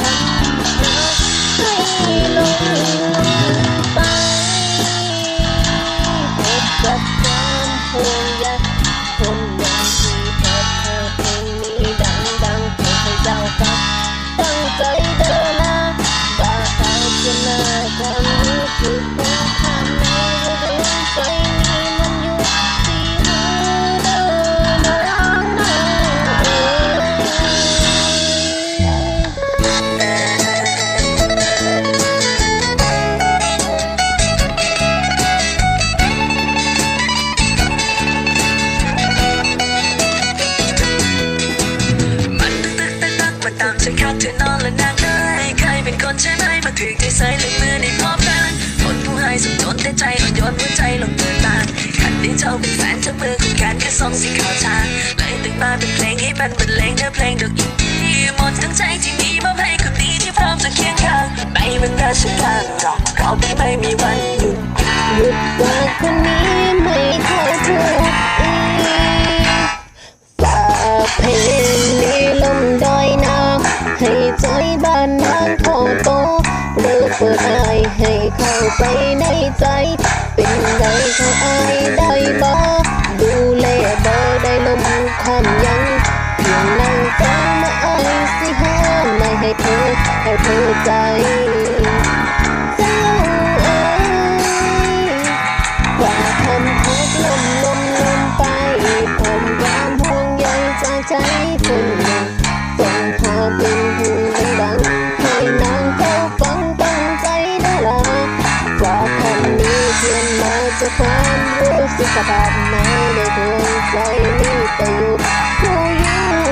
คำรักให้ลงไปพบกับความห่วงใยคนอย่างที่พบเธอเพลงนี้ดังดังเพลงให้เจ้าฟังามฉันคักเธอนอนและนางเอ้ยใครเป็นคนใช่ไหมมาถึงใจใส่ลืมมือในพบกันคนผู้ให้สุดทนแต่ใจอ่อนโยนหัวใจลงเดินตามขันได้เจ้าเป็นแฟนเจ้ามือคู่กันแค่สองสีขาวชาเลยตึงมาเป็นเพลงให้มันบรรเลงเนื้อเพลงดอกอินดี้หมดทั้งใจที่มีมอบให้คนดีที่พร้อมจะเคียงข้างในบรรดาฉันขางเราเราได้ไม่มีวันหยุดหยุดว่าคนนี้ ไปในใจ เป็นไงเขาอายได้บ่ดูแลบ่ได้ลมคำยังเพียงนั่งฟังมาอายสิห้ามไม่ให้เธอให้เธอใจ เพื่อนมาจะความรู้สึกสภาพไหนได้ทวงใจนี้แต่อยู่ผู้หญิง